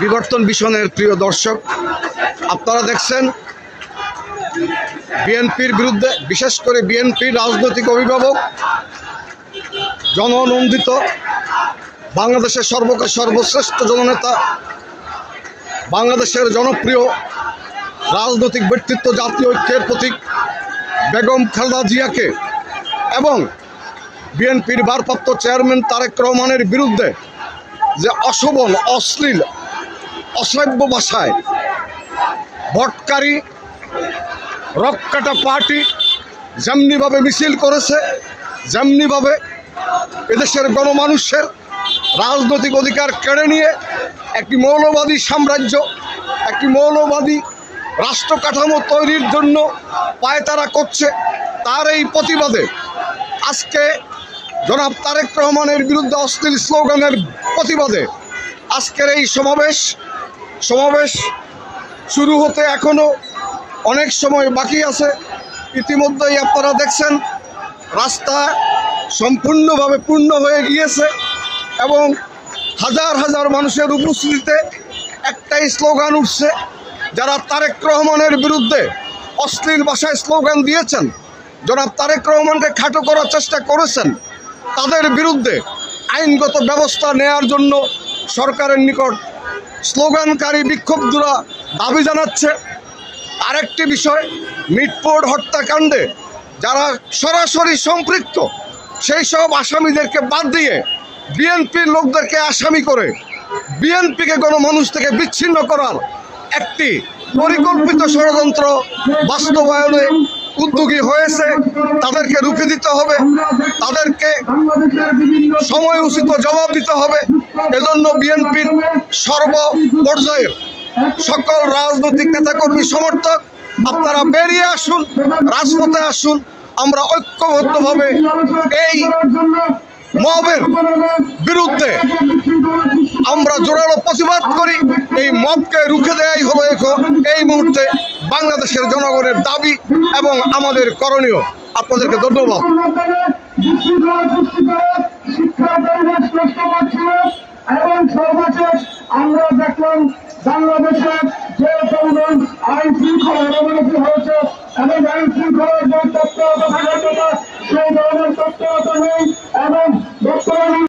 বিবর্তন মিশনের প্রিয় দর্শক, আপনারা দেখছেন বিএনপির বিরুদ্ধে, বিশেষ করে বিএনপির রাজনৈতিক অভিভাবক, জননন্দিত বাংলাদেশের সর্বকাল সর্বশ্রেষ্ঠ জননেতা, বাংলাদেশের জনপ্রিয় রাজনৈতিক ব্যক্তিত্ব, জাতীয় ঐক্যের প্রতীক বেগম খালেদা জিয়াকে এবং বিএনপির ভারপ্রাপ্ত চেয়ারম্যান তারেক রহমানের বিরুদ্ধে যে অশোভন, অশ্লীল অশ্রাব্য ভাষায়। ভটকারী রক্কাটা পার্টি যেমনিভাবে মিছিল করেছে, যেমনিভাবে এদেশের গণমানুষের রাজনৈতিক অধিকার কেড়ে নিয়ে একটি মৌলবাদী সাম্রাজ্য, একটি মৌলবাদী রাষ্ট্র কাঠামো তৈরির জন্য পায়তারা করছে, তার এই প্রতিবাদে আজকে জনাব তারেক রহমানের বিরুদ্ধে অশ্লীল স্লোগানের প্রতিবাদে আজকের এই সমাবেশ সমাবেশ শুরু হতে এখনও অনেক সময় বাকি আছে। ইতিমধ্যেই আপনারা দেখছেন, রাস্তা সম্পূর্ণভাবে পূর্ণ হয়ে গিয়েছে এবং হাজার হাজার মানুষের উপস্থিতিতে একটাই স্লোগান উঠছে, যারা তারেক রহমানের বিরুদ্ধে অশ্লীল ভাষায় স্লোগান দিয়েছেন, জনাব তারেক রহমানকে খাটো করার চেষ্টা করেছেন, তাদের বিরুদ্ধে আইনগত ব্যবস্থা নেয়ার জন্য সরকারের নিকট স্লোগানকারী বিক্ষুব্ধরা দাবি জানাচ্ছে। আরেকটি বিষয় মিটপোর্ট হত্যাকাণ্ডে যারা সরাসরি সম্পৃক্ত, সেই সব আসামিদেরকে বাদ দিয়ে বিএনপির লোকদেরকে আসামি করে বিএনপিকে কোনো মানুষ থেকে বিচ্ছিন্ন করার একটি পরিকল্পিত ষড়যন্ত্র বাস্তবায়নে উদ্যোগী হয়েছে, তাদেরকে রুখে দিতে হবে, তাদেরকে সময় উচিত জবাব দিতে হবে, এজন্য বিএনপির সর্ব পর্যায়ের সকল রাজনৈতিক নেতাকর্মী সমর্থক, আপনারা বেরিয়ে আসুন, রাজপথে আসুন, আমরা ঐক্যবদ্ধভাবে এই মবের বিরুদ্ধে আমরা জোরালো প্রতিবাদ করি এই মদকে রুখে দেয়াই হলো এই মুহূর্তে বাংলাদেশের জনগণের দাবি এবং আমাদের করণীয় আপনাদেরকে ধন্যবাদ এবং সর্বশেষ আমরা দেখলাম বাংলাদেশের যে পরিমাণ আইন শৃঙ্খলা অবনতি হয়েছে এবং আইন শৃঙ্খলার যে সেই ধরনের নেই